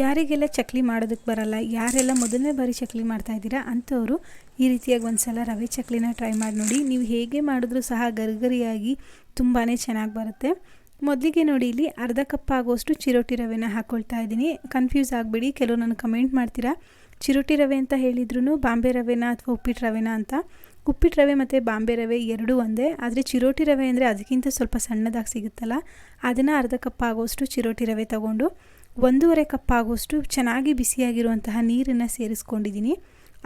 ಯಾರಿಗೆಲ್ಲ ಚಕ್ಲಿ ಮಾಡೋದಕ್ಕೆ ಬರಲ್ಲ, ಯಾರೆಲ್ಲ ಮೊದಲನೇ ಬಾರಿ ಚಕ್ಲಿ ಮಾಡ್ತಾ ಇದ್ದೀರಾ ಅಂಥವರು ಈ ರೀತಿಯಾಗಿ ಒಂದು ಸಲ ರವೆ ಚಕ್ಲಿನ ಟ್ರೈ ಮಾಡಿ ನೋಡಿ. ನೀವು ಹೇಗೆ ಮಾಡಿದ್ರೂ ಸಹ ಗರಿಗರಿಯಾಗಿ ತುಂಬಾ ಚೆನ್ನಾಗಿ ಬರುತ್ತೆ. ಮೊದಲಿಗೆ ನೋಡಿ, ಇಲ್ಲಿ ಅರ್ಧ ಕಪ್ ಆಗುವಷ್ಟು ಚಿರೋಟಿ ರವೆನ ಹಾಕ್ಕೊಳ್ತಾ ಇದ್ದೀನಿ. ಕನ್ಫ್ಯೂಸ್ ಆಗಬೇಡಿ ಕೆಲವು ನಾನು ಕಮೆಂಟ್ ಮಾಡ್ತೀರಾ? ಚಿರೋಟಿ ರವೆ ಅಂತ ಹೇಳಿದ್ರು ಬಾಂಬೆ ರವೆನ ಅಥವಾ ಉಪ್ಪಿಟ್ಟು ರವೆನ ಅಂತ? ಉಪ್ಪಿಟ್ಟು ರವೆ ಮತ್ತು ಬಾಂಬೆ ರವೆ ಎರಡೂ ಒಂದೇ. ಆದರೆ ಚಿರೋಟಿ ರವೆ ಅಂದರೆ ಅದಕ್ಕಿಂತ ಸ್ವಲ್ಪ ಸಣ್ಣದಾಗಿ ಸಿಗುತ್ತಲ್ಲ, ಅದನ್ನು ಅರ್ಧ ಕಪ್ ಆಗುವಷ್ಟು ಚಿರೋಟಿ ರವೆ ತಗೊಂಡು ಒಂದೂವರೆ ಕಪ್ ಆಗುವಷ್ಟು ಚೆನ್ನಾಗಿ ಬಿಸಿಯಾಗಿರುವಂತಹ ನೀರನ್ನು ಸೇರಿಸ್ಕೊಂಡಿದ್ದೀನಿ.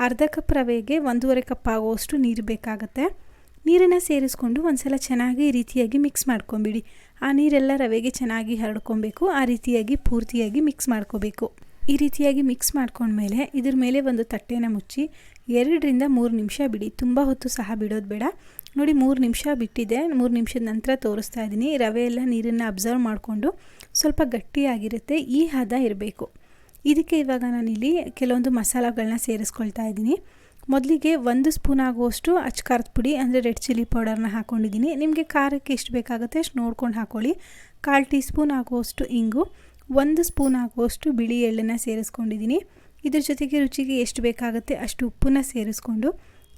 ಅರ್ಧ ಕಪ್ ರವೆಗೆ ಒಂದೂವರೆ ಕಪ್ ಆಗುವಷ್ಟು ನೀರು ಬೇಕಾಗುತ್ತೆ. ನೀರನ್ನು ಸೇರಿಸ್ಕೊಂಡು ಒಂದ್ಸಲ ಚೆನ್ನಾಗಿ ಈ ರೀತಿಯಾಗಿ ಮಿಕ್ಸ್ ಮಾಡ್ಕೊಂಬಿಡಿ. ಆ ನೀರೆಲ್ಲ ರವೆಗೆ ಚೆನ್ನಾಗಿ ಹರಡ್ಕೊಬೇಕು, ಆ ರೀತಿಯಾಗಿ ಪೂರ್ತಿಯಾಗಿ ಮಿಕ್ಸ್ ಮಾಡ್ಕೋಬೇಕು. ಈ ರೀತಿಯಾಗಿ ಮಿಕ್ಸ್ ಮಾಡ್ಕೊಂಡ್ಮೇಲೆ ಇದ್ರ ಮೇಲೆ ಒಂದು ತಟ್ಟೆನ ಮುಚ್ಚಿ, ಎರಡರಿಂದ ಮೂರು ನಿಮಿಷ ಬಿಡಿ. ತುಂಬ ಹೊತ್ತು ಸಹ ಬಿಡೋದು ಬೇಡ. ನೋಡಿ, ಮೂರು ನಿಮಿಷ ಬಿಟ್ಟಿದೆ. ಮೂರು ನಿಮಿಷದ ನಂತರ ತೋರಿಸ್ತಾ ಇದ್ದೀನಿ. ರವೆ ಎಲ್ಲ ನೀರನ್ನು ಅಬ್ಸರ್ವ್ ಮಾಡಿಕೊಂಡು ಸ್ವಲ್ಪ ಗಟ್ಟಿಯಾಗಿರುತ್ತೆ. ಈ ಹದ ಇರಬೇಕು. ಇದಕ್ಕೆ ಇವಾಗ ನಾನಿಲ್ಲಿ ಕೆಲವೊಂದು ಮಸಾಲಗಳನ್ನ ಸೇರಿಸ್ಕೊಳ್ತಾ ಇದ್ದೀನಿ. ಮೊದಲಿಗೆ ಒಂದು ಸ್ಪೂನ್ ಆಗುವಷ್ಟು ಅಚ್ಕಾರದ ಪುಡಿ, ಅಂದರೆ ರೆಡ್ ಚಿಲ್ಲಿ ಪೌಡರ್ನ ಹಾಕ್ಕೊಂಡಿದ್ದೀನಿ ನಿಮಗೆ ಖಾರಕ್ಕೆ ಎಷ್ಟು ಬೇಕಾಗುತ್ತೆ ಅಷ್ಟು ನೋಡ್ಕೊಂಡು ಹಾಕ್ಕೊಳ್ಳಿ ಕಾಲು ಟೀ ಸ್ಪೂನ್ ಆಗುವಷ್ಟು ಇಂಗು, ಒಂದು ಸ್ಪೂನ್ ಆಗುವಷ್ಟು ಬಿಳಿ ಎಳ್ಳನ್ನು ಸೇರಿಸ್ಕೊಂಡಿದ್ದೀನಿ. ಇದ್ರ ಜೊತೆಗೆ ರುಚಿಗೆ ಎಷ್ಟು ಬೇಕಾಗುತ್ತೆ ಅಷ್ಟು ಉಪ್ಪನ್ನ ಸೇರಿಸ್ಕೊಂಡು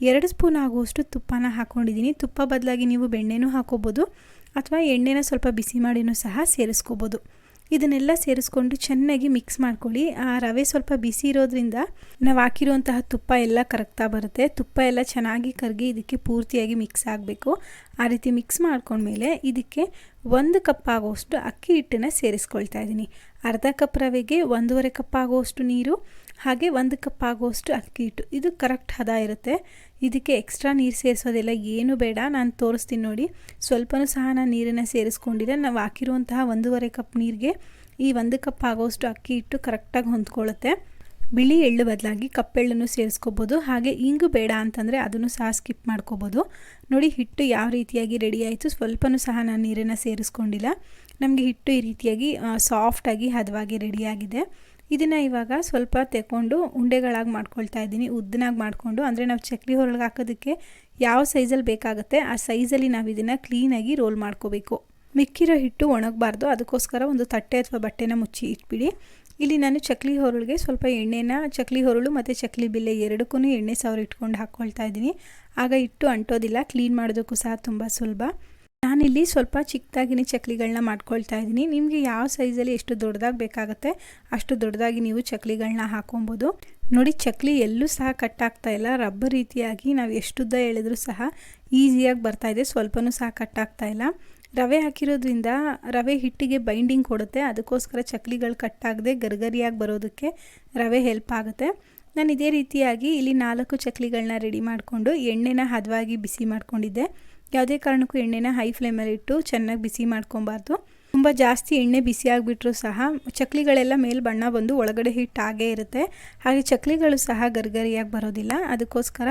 ಎರಡು ಸ್ಪೂನ್ ಆಗುವಷ್ಟು ತುಪ್ಪನ ಹಾಕ್ಕೊಂಡಿದ್ದೀನಿ ತುಪ್ಪ ಬದಲಾಗಿ ನೀವು ಬೆಣ್ಣೆನೂ ಹಾಕೋಬೋದು, ಅಥವಾ ಎಣ್ಣೆನ ಸ್ವಲ್ಪ ಬಿಸಿ ಮಾಡಿನೂ ಸಹ ಸೇರಿಸ್ಕೋಬೋದು. ಇದನ್ನೆಲ್ಲ ಸೇರಿಸ್ಕೊಂಡು ಚೆನ್ನಾಗಿ ಮಿಕ್ಸ್ ಮಾಡ್ಕೊಳ್ಳಿ. ಆ ರವೆ ಸ್ವಲ್ಪ ಬಿಸಿ ಇರೋದ್ರಿಂದ ನಾವು ಹಾಕಿರುವಂತಹ ತುಪ್ಪ ಎಲ್ಲ ಕರಗ್ತಾ ಬರುತ್ತೆ. ತುಪ್ಪ ಎಲ್ಲ ಚೆನ್ನಾಗಿ ಕರಗಿ ಇದಕ್ಕೆ ಪೂರ್ತಿಯಾಗಿ ಮಿಕ್ಸ್ ಆಗಬೇಕು. ಆ ರೀತಿ ಮಿಕ್ಸ್ ಮಾಡ್ಕೊಂಡ್ಮೇಲೆ ಇದಕ್ಕೆ ಒಂದು ಕಪ್ ಆಗೋಷ್ಟು ಅಕ್ಕಿ ಹಿಟ್ಟನ್ನು ಸೇರಿಸ್ಕೊಳ್ತಾ ಇದ್ದೀನಿ. ಅರ್ಧ ಕಪ್ ರವೆಗೆ ಒಂದೂವರೆ ಕಪ್ ಆಗುವಷ್ಟು ನೀರು, ಹಾಗೆ ಒಂದು ಕಪ್ ಆಗುವಷ್ಟು ಅಕ್ಕಿ ಹಿಟ್ಟು. ಇದು ಕರೆಕ್ಟ್ ಹದ ಇರುತ್ತೆ. ಇದಕ್ಕೆ ಎಕ್ಸ್ಟ್ರಾ ನೀರು ಸೇರಿಸೋದೆಲ್ಲ ಏನು ಬೇಡ. ನಾನು ತೋರಿಸ್ತೀನಿ ನೋಡಿ. ಸ್ವಲ್ಪನೂ ಸಹ ನಾನು ನೀರನ್ನು ಸೇರಿಸ್ಕೊಂಡಿದ್ದೆ ನಾವು ಹಾಕಿರುವಂತಹ ಒಂದೂವರೆ ಕಪ್ ನೀರಿಗೆ ಈ ಒಂದು ಕಪ್ ಆಗೋಷ್ಟು ಅಕ್ಕಿ ಹಿಟ್ಟು ಕರೆಕ್ಟಾಗಿ ಹೊಂದ್ಕೊಳ್ಳುತ್ತೆ. ಬಿಳಿ ಎಳ್ಳು ಬದಲಾಗಿ ಕಪ್ಪೆಳ್ಳನ್ನು ಸೇರಿಸ್ಕೋಬೋದು. ಹಾಗೆ ಇಂಗು ಬೇಡ ಅಂತಂದರೆ ಅದನ್ನು ಸಹ ಸ್ಕಿಪ್ ಮಾಡ್ಕೋಬೋದು. ನೋಡಿ, ಹಿಟ್ಟು ಯಾವ ರೀತಿಯಾಗಿ ರೆಡಿ ಆಯಿತು? ಸ್ವಲ್ಪನೂ ಸಹ ನಾನು ನೀರನ್ನು ಸೇರಿಸ್ಕೊಂಡಿಲ್ಲ. ನಮಗೆ ಹಿಟ್ಟು ಈ ರೀತಿಯಾಗಿ ಸಾಫ್ಟಾಗಿ ಹದವಾಗಿ ರೆಡಿಯಾಗಿದೆ ಇದನ್ನು ಇವಾಗ ಸ್ವಲ್ಪ ತೆಕೊಂಡು ಉಂಡೆಗಳಾಗಿ ಮಾಡ್ಕೊಳ್ತಾ ಇದ್ದೀನಿ. ಉದ್ದನಾಗಿ ಮಾಡಿಕೊಂಡು, ಅಂದರೆ ನಾವು ಚಕ್ಲಿ ಹೊರಗೆ ಹಾಕೋದಕ್ಕೆ ಯಾವ ಸೈಜಲ್ಲಿ ಬೇಕಾಗುತ್ತೆ, ಆ ಸೈಜಲ್ಲಿ ನಾವು ಇದನ್ನು ಕ್ಲೀನಾಗಿ ರೋಲ್ ಮಾಡ್ಕೋಬೇಕು. ಮಿಕ್ಕಿರೋ ಹಿಟ್ಟು ಒಣಗಬಾರ್ದು. ಅದಕ್ಕೋಸ್ಕರ ಒಂದು ತಟ್ಟೆ ಅಥವಾ ಬಟ್ಟೆನ ಮುಚ್ಚಿ ಇಟ್ಬಿಡಿ. ಇಲ್ಲಿ ನಾನು ಚಕ್ಲಿ ಹೊರಳಿಗೆ ಸ್ವಲ್ಪ ಎಣ್ಣೆನ, ಚಕ್ಲಿ ಹೊರಳು ಮತ್ತು ಚಕ್ಲಿ ಬಿಲ್ಲೆ ಎರಡಕ್ಕೂ ಎಣ್ಣೆ ಸಾವಿರ ಇಟ್ಕೊಂಡು ಹಾಕ್ಕೊಳ್ತಾ ಇದ್ದೀನಿ. ಆಗ ಇಟ್ಟು ಅಂಟೋದಿಲ್ಲ, ಕ್ಲೀನ್ ಮಾಡೋದಕ್ಕೂ ಸಹ ತುಂಬ ಸುಲಭ. ನಾನಿಲ್ಲಿ ಸ್ವಲ್ಪ ಚಿಕ್ಕದಾಗಿನೇ ಚಕ್ಲಿಗಳನ್ನ ಮಾಡ್ಕೊಳ್ತಾ ಇದ್ದೀನಿ. ನಿಮಗೆ ಯಾವ ಸೈಜಲ್ಲಿ ಎಷ್ಟು ದೊಡ್ಡದಾಗಿ ಬೇಕಾಗುತ್ತೆ ಅಷ್ಟು ದೊಡ್ಡದಾಗಿ ನೀವು ಚಕ್ಲಿಗಳನ್ನ ಹಾಕೊಬೋದು. ನೋಡಿ, ಚಕ್ಲಿ ಎಲ್ಲೂ ಸಹ ಕಟ್ಟಾಗ್ತಾ ಇಲ್ಲ. ರಬ್ಬರ್ ರೀತಿಯಾಗಿ ನಾವು ಎಷ್ಟುದ್ದ ಎಳೆದ್ರೂ ಸಹ ಈಸಿಯಾಗಿ ಬರ್ತಾಯಿದೆ ಸ್ವಲ್ಪನೂ ಸಹ ಕಟ್ಟಾಗ್ತಾ ಇಲ್ಲ. ರವೆ ಹಾಕಿರೋದ್ರಿಂದ ರವೆ ಹಿಟ್ಟಿಗೆ ಬೈಂಡಿಂಗ್ ಕೊಡುತ್ತೆ. ಅದಕ್ಕೋಸ್ಕರ ಚಕ್ಲಿಗಳು ಕಟ್ಟಾಗದೆ ಗರ್ಗರಿಯಾಗಿ ಬರೋದಕ್ಕೆ ರವೆ ಹೆಲ್ಪ್ ಆಗುತ್ತೆ. ನಾನು ಇದೇ ರೀತಿಯಾಗಿ ಇಲ್ಲಿ ನಾಲ್ಕು ಚಕ್ಲಿಗಳನ್ನ ರೆಡಿ ಮಾಡಿಕೊಂಡು ಎಣ್ಣೆನ ಹದವಾಗಿ ಬಿಸಿ ಮಾಡ್ಕೊಂಡಿದ್ದೆ. ಯಾವುದೇ ಕಾರಣಕ್ಕೂ ಎಣ್ಣೆನ ಹೈ ಫ್ಲೇಮಲ್ಲಿ ಇಟ್ಟು ಚೆನ್ನಾಗಿ ಬಿಸಿ ಮಾಡ್ಕೊಬಾರ್ದು. ತುಂಬ ಜಾಸ್ತಿ ಎಣ್ಣೆ ಬಿಸಿ ಆಗಿಬಿಟ್ರೂ ಸಹ ಚಕ್ಲಿಗಳೆಲ್ಲ ಮೇಲೆ ಬಣ್ಣ ಬಂದು ಒಳಗಡೆ ಹಿಟ್ಟಾಗೇ ಇರುತ್ತೆ. ಹಾಗೆ ಚಕ್ಲಿಗಳು ಸಹ ಗರ್ಗರಿಯಾಗಿ ಬರೋದಿಲ್ಲ. ಅದಕ್ಕೋಸ್ಕರ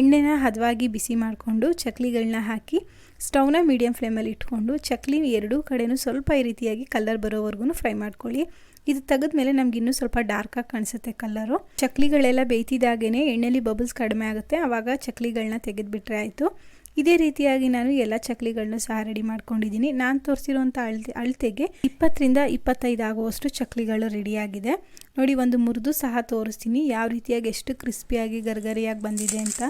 ಎಣ್ಣೆನ ಹದವಾಗಿ ಬಿಸಿ ಮಾಡಿಕೊಂಡು ಚಕ್ಲಿಗಳನ್ನ ಹಾಕಿ ಸ್ಟೌನ ಮೀಡಿಯಂ ಫ್ಲೇಮಲ್ಲಿ ಇಟ್ಕೊಂಡು ಚಕ್ಲಿ ಎರಡೂ ಕಡೆಯೂ ಸ್ವಲ್ಪ ಈ ರೀತಿಯಾಗಿ ಕಲರ್ ಬರೋವರೆಗೂ ಫ್ರೈ ಮಾಡ್ಕೊಳ್ಳಿ. ಇದು ತೆಗೆದ್ಮೇಲೆ ನಮ್ಗೆ ಇನ್ನೂ ಸ್ವಲ್ಪ ಡಾರ್ಕಾಗಿ ಕಾಣಿಸುತ್ತೆ ಕಲ್ಲರು. ಚಕ್ಲಿಗಳೆಲ್ಲ ಬೇಯ್ತಿದ್ದಾಗೇ ಎಣ್ಣೆಲಿ ಬಬಲ್ಸ್ ಕಡಿಮೆ ಆಗುತ್ತೆ. ಆವಾಗ ಚಕ್ಲಿಗಳನ್ನ ತೆಗೆದುಬಿಟ್ರೆ ಆಯಿತು. ಇದೇ ರೀತಿಯಾಗಿ ನಾನು ಎಲ್ಲ ಚಕ್ಲಿಗಳನ್ನೂ ಸಹ ರೆಡಿ ಮಾಡ್ಕೊಂಡಿದ್ದೀನಿ. ನಾನು ತೋರಿಸಿರುವಂಥ ಅಳತೆ, ಅಳತೆಗೆ ಇಪ್ಪತ್ತರಿಂದ ಇಪ್ಪತ್ತೈದು ಆಗುವಷ್ಟು ಚಕ್ಲಿಗಳು ರೆಡಿಯಾಗಿದೆ. ನೋಡಿ, ಒಂದು ಮುರಿದು ಸಹ ತೋರಿಸ್ತೀನಿ. ಯಾವ ರೀತಿಯಾಗಿ ಎಷ್ಟು ಕ್ರಿಸ್ಪಿಯಾಗಿ, ಗರ್ಗರಿಯಾಗಿ ಬಂದಿದೆ ಅಂತ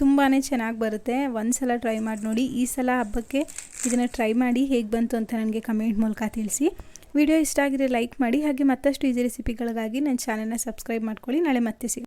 ತುಂಬಾ ಚೆನ್ನಾಗಿ ಬರುತ್ತೆ. ಒಂದು ಸಲ ಟ್ರೈ ಮಾಡಿ ನೋಡಿ. ಈ ಸಲ ಹಬ್ಬಕ್ಕೆ ಇದನ್ನು ಟ್ರೈ ಮಾಡಿ ಹೇಗೆ ಬಂತು ಅಂತ ನನಗೆ ಕಮೆಂಟ್ ಮೂಲಕ ತಿಳಿಸಿ. ವಿಡಿಯೋ ಇಷ್ಟ ಆಗಿದ್ರೆ ಲೈಕ್ ಮಾಡಿ. ಹಾಗೆ ಮತ್ತಷ್ಟು ಈಸಿ ರೆಸಿಪಿಗಳಿಗಾಗಿ ನನ್ನ ಚಾನಲ್ನ ಸಬ್ಸ್ಕ್ರೈಬ್ ಮಾಡ್ಕೊಳ್ಳಿ. ನಾಳೆ ಮತ್ತೆ ಸಿಗೋಣ.